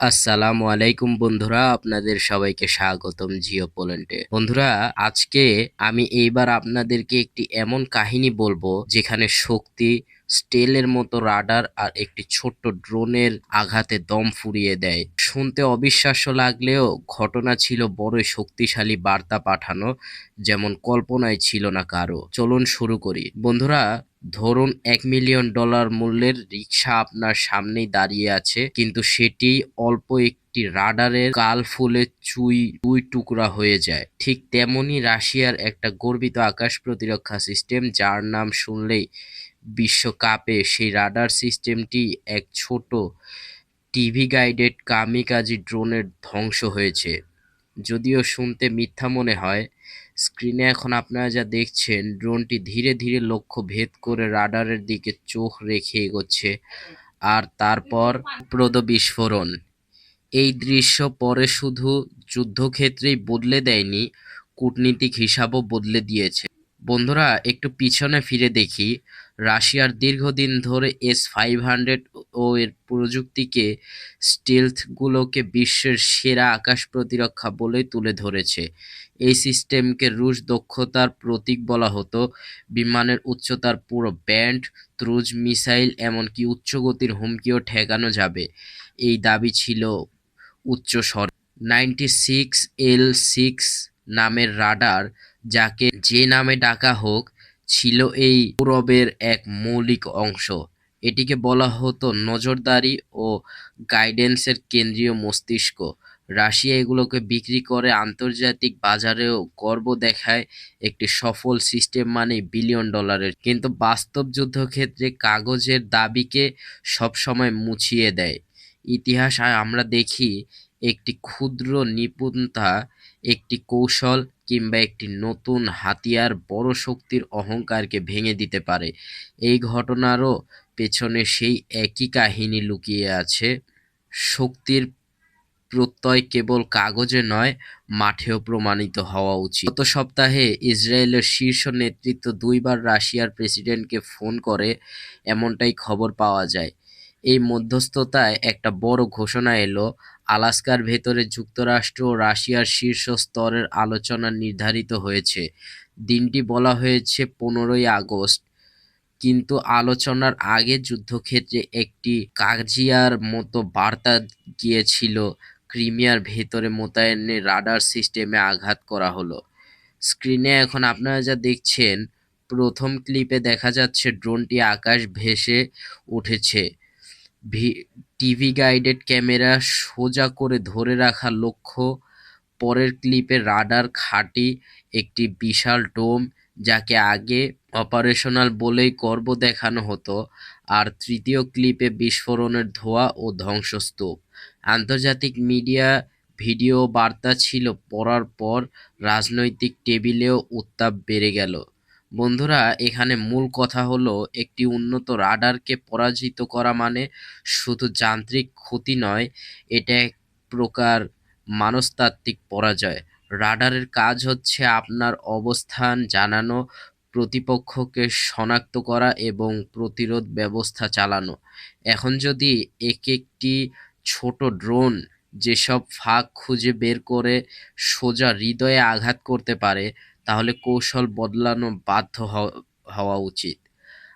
আসসালামু আলাইকুম বন্ধুরা, আপনাদের সবাইকে স্বাগতম জিও পোল্যান্ডে। বন্ধুরা, আজকে আমি এইবার আপনাদেরকে একটি এমন কাহিনী বলব, যেখানে শক্তি, স্টেলের মতো রাডার আর একটি ছোট্ট ড্রোনের আঘাতে দম ফুরিয়ে দেয়। শুনতে অবিশ্বাস্য লাগলেও ঘটনা ছিল বড়ই শক্তিশালী বার্তা পাঠানো, যেমন কল্পনায় ছিল না কারও। চলুন শুরু করি। বন্ধুরা ধরুন এক মিলিয়ন ডলার মূল্যের রিক্সা আপনার সামনেই দাঁড়িয়ে আছে, কিন্তু সেটি অল্প একটি রাডারের কাল ফুলে চুই, দুই টুকরা হয়ে যায়। ঠিক তেমনি রাশিয়ার একটা গর্বিত আকাশ প্রতিরক্ষা সিস্টেম, যার নাম শুনলেই বিশ্বকাপে সেই রাডার সিস্টেমটি এক ছোট টিভি গাইডেড কামিকাজি ড্রোনের ধ্বংস হয়েছে। যদিও শুনতে মিথ্যা মনে হয় স্ক্রিনে এখন আপনারা যা দেখছেন ড্রোনটি ধীরে ধীরে লক্ষ্য ভেদ করে রাডারের দিকে চোখ রেখে এগোচ্ছে। আর তারপর প্রদ বিস্ফোরণ। এই দৃশ্য পরে শুধু যুদ্ধক্ষেত্রেই বদলে দেয়নি, কূটনীতিক হিসাবও বদলে দিয়েছে। বন্ধুরা, একটু পিছনে ফিরে দেখি। রাশিয়ার দীর্ঘদিন ধরে এস ফাইভ হান্ড্রেড ও এর প্রযুক্তিকে স্টিলথগুলোকে বিশ্বের সেরা আকাশ প্রতিরক্ষা বলেই তুলে ধরেছে। এই সিস্টেমকে রুশ দক্ষতার প্রতীক বলা হতো। বিমানের উচ্চতার পুরো ব্যান্ড, ক্রুজ, মিসাইল, এমনকি উচ্চগতির হুমকিও ঠেকানো যাবে। এই দাবি ছিল উচ্চ স্বর। নাইনটি সিক্স এল সিক্স নামের রাডার, যাকে যে নামে ডাকা হোক, ছিল এই গৌরবের এক মৌলিক অংশ। এটিকে বলা হতো নজরদারি ও গাইডেন্সের কেন্দ্রীয় মস্তিষ্ক। রাশিয়া এগুলোকে বিক্রি করে আন্তর্জাতিক বাজারেও গর্ব দেখায় একটি সফল সিস্টেম মানে বিলিয়ন ডলারের। কিন্তু বাস্তব যুদ্ধক্ষেত্রে কাগজের দাবিকে সবসময় মুছিয়ে দেয়। ইতিহাস আমরা দেখি একটি ক্ষুদ্র নিপুণতা, একটি কৌশল কিংবা একটি নতুন হাতিয়ার বড় শক্তির অহংকারকে ভেঙে দিতে পারে। এই ঘটনারও পেছনে সেই একই কাহিনী লুকিয়ে আছে। শক্তির প্রত্যয় কেবল কাগজে নয়, মাঠেও প্রমাণিত হওয়া উচিত। গত সপ্তাহে ইসরায়েলের শীর্ষ নেতৃত্ব দুইবার রাশিয়ার প্রেসিডেন্টকে ফোন করে এমনটাই খবর পাওয়া যায়। এই মধ্যস্থতায় একটা বড় ঘোষণা এলো, আলাস্কার ভেতরে যুক্তরাষ্ট্র ও রাশিয়ার শীর্ষ স্তরের আলোচনা নির্ধারিত হয়েছে। দিনটি বলা হয়েছে পনেরোই আগস্ট, কিন্তু আলোচনার আগে যুদ্ধক্ষেত্রে একটি কাজিয়ার মতো বার্তা গিয়েছিল ক্রিমিয়ার ভেতরে মোতায়েনের রাডার সিস্টেমে আঘাত করা হলো। স্ক্রিনে এখন আপনারা যা দেখছেন, প্রথম ক্লিপে দেখা যাচ্ছে ড্রোনটি আকাশ ভেসে উঠেছে। টিভি গাইডেড ক্যামেরা সোজা করে ধরে রাখা লক্ষ্য। পরের ক্লিপে রাডার খাঁটি একটি বিশাল ডোম, যাকে আগে অপারেশনাল বলেই গর্ব দেখানো হতো। আর তৃতীয় ক্লিপে বিস্ফোরণের ধোঁয়া ও ধ্বংসস্তূপ। আন্তর্জাতিক মিডিয়া ভিডিও বার্তা ছিল, পড়ার পর রাজনৈতিক টেবিলেও উত্তাপ বেড়ে গেল। বন্ধুরা, এখানে মূল কথা হলো, একটি উন্নত রাডারকে পরাজিত করা মানে শুধু যান্ত্রিক ক্ষতি নয়, এটা এক প্রকার মানসতাত্ত্বিক পরাজয়। রাডারের কাজ হচ্ছে আপনার অবস্থান জানানো, প্রতিপক্ষকে শনাক্ত করা এবং প্রতিরোধ ব্যবস্থা চালানো। এখন যদি এক একটি ছোট ড্রোন যেসব ফাঁক খুঁজে বের করে সোজা হৃদয়ে আঘাত করতে পারে, তাহলে কৌশল বদলানো বাধ্য হওয়া উচিত।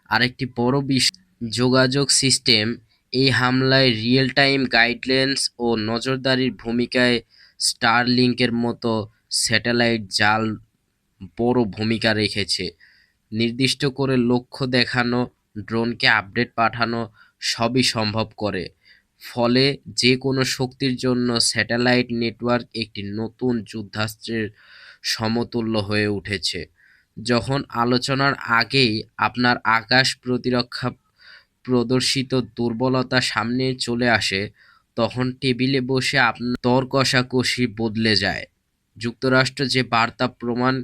আরেকটি বড় বিষয় যোগাযোগ সিস্টেম, এই হামলায় রিয়েল টাইম গাইডলাইন্স ও নজরদারির ভূমিকায় স্টারলিংকের মতো স্যাটেলাইট জাল বড় ভূমিকা রেখেছে। নির্দিষ্ট করে লক্ষ্য দেখানো, ড্রোনকে আপডেট পাঠানো সবই সম্ভব করে। ফলে যে কোনো শক্তির জন্য স্যাটেলাইট নেটওয়ার্ক একটি নতুন যুদ্ধাস্ত্রের সমতুল্য হয়ে উঠেছে। যখন আলোচনার আগেই আপনার আকাশ প্রতিরক্ষা প্রদর্শিত দুর্বলতা সামনে চলে আসে, তখন টেবিলে বসে আপনার কষাকষি বদলে যায়। যুক্তরাষ্ট্র যে বার্তা প্রমাণ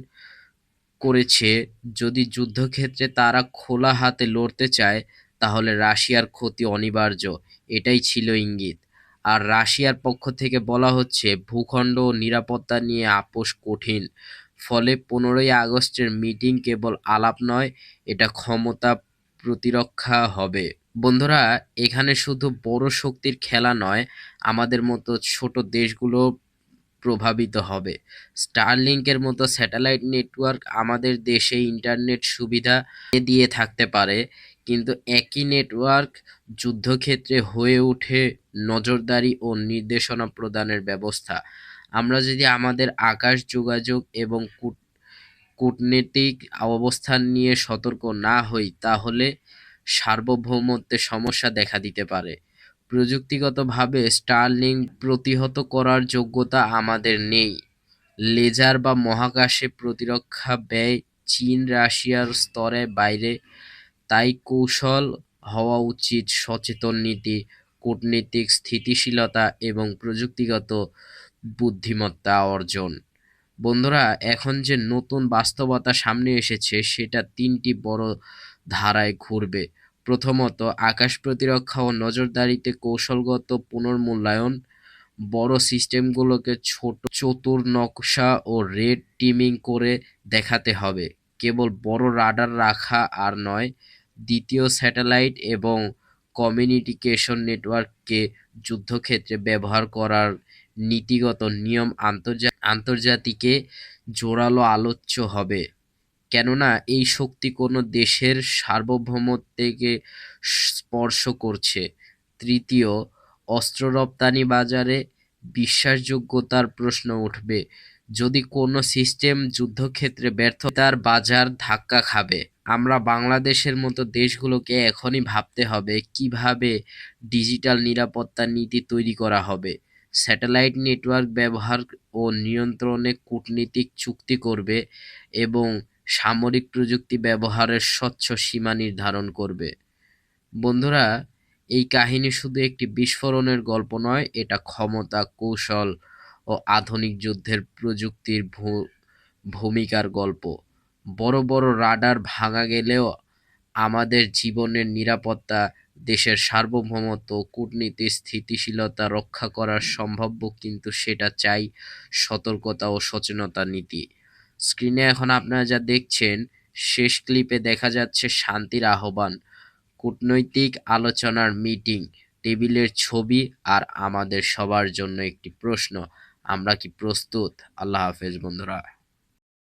করেছে, যদি যুদ্ধক্ষেত্রে তারা খোলা হাতে লড়তে চায় তাহলে রাশিয়ার ক্ষতি অনিবার্য। এটাই ছিল ইঙ্গিত। আর রাশিয়ার পক্ষ থেকে বলা হচ্ছে, ভূখণ্ড ও নিরাপত্তা নিয়ে আপোষ কঠিন। ফলে পনেরোই আগস্টের মিটিং কেবল আলাপ নয়, এটা ক্ষমতা প্রতিরক্ষা হবে। বন্ধুরা, এখানে শুধু বড় শক্তির খেলা নয়, আমাদের মতো ছোট দেশগুলো প্রভাবিত হবে। স্টারলিংকের মতো স্যাটেলাইট নেটওয়ার্ক আমাদের দেশে ইন্টারনেট সুবিধা দিয়ে থাকতে পারে। কিন্তু একই নেটওয়ার্ক যুদ্ধক্ষেত্রে হয়ে ওঠে নজরদারি ও নির্দেশনা প্রদানের ব্যবস্থা। আমরা যদি আমাদের আকাশ যোগাযোগ এবং কূট- কূটনীতিক অবস্থান নিয়ে সতর্ক না হই, তাহলে সার্বভৌমত্বের সমস্যা দেখা দিতে পারে। প্রযুক্তিগতভাবে স্টারলিং প্রতিহত করার যোগ্যতা আমাদের নেই। লেজার বা মহাকাশে প্রতিরক্ষা ব্যয় চীন, রাশিয়ার স্তরে বাইরে তাই কৌশল হওয়া উচিত সচেতন নীতি, কূটনীতিক স্থিতিশীলতা এবং প্রযুক্তিগত বুদ্ধিমত্তা অর্জন। বন্ধুরা, এখন যে নতুন বাস্তবতা সামনে এসেছে, সেটা তিনটি বড় ধারায় ঘুরবে। প্রথমত, আকাশ প্রতিরক্ষা ও নজরদারিতে কৌশলগত পুনর্মূল্যায়ন। বড় সিস্টেমগুলোকে ছোট চতুর নকশা ও রেড টিমিং করে দেখাতে হবে। কেবল বড় রাডার রাখা আর নয় দ্বিতীয় স্যাটেলাইট এবং কমিউনিকেশন নেটওয়ার্ককে যুদ্ধক্ষেত্রে ব্যবহার করার নীতিগত নিয়ম আন্তর্জা, আন্তর্জাতিকে জোরালো আলোচ্য হবে। কেননা, এই শক্তি কোনো দেশের সার্বভৌমত্বকে স্পর্শ করছে। তৃতীয়, অস্ত্র রপ্তানি বাজারে বিশ্বাসযোগ্যতার প্রশ্ন উঠবে। যদি কোনো সিস্টেম যুদ্ধক্ষেত্রে ব্যর্থ তার বাজার ধাক্কা খাবে, আমরা বাংলাদেশের মতো দেশগুলোকে এখনই ভাবতে হবে কীভাবে ডিজিটাল নিরাপত্তা নীতি তৈরি করা হবে। স্যাটেলাইট নেটওয়ার্ক ব্যবহার ও নিয়ন্ত্রণে কূটনীতিক চুক্তি করবে এবং সামরিক প্রযুক্তি ব্যবহারের স্বচ্ছ সীমা নির্ধারণ করবে। বন্ধুরা, এই কাহিনী শুধু একটি বিস্ফোরণের গল্প নয়, এটা ক্ষমতা, কৌশল ও আধুনিক যুদ্ধের প্রযুক্তির ভূমিকার গল্প। বড় বড় রাডার ভাঙা গেলেও আমাদের জীবনের নিরাপত্তা, দেশের সার্বভৌমত্ব কূটনীতি স্থিতিশীলতা রক্ষা করা সম্ভাব্য কিন্তু সেটা চাই সতর্কতা ও সচেতনতা নীতি। স্ক্রিনে এখন আপনারা যা দেখছেন, শেষ ক্লিপে দেখা যাচ্ছে শান্তির আহ্বান, কূটনৈতিক আলোচনার মিটিং, টেবিলের ছবি আর আমাদের সবার জন্য একটি প্রশ্ন। আমরা কি প্রস্তুত? আল্লাহ হাফেজ বন্ধুরা।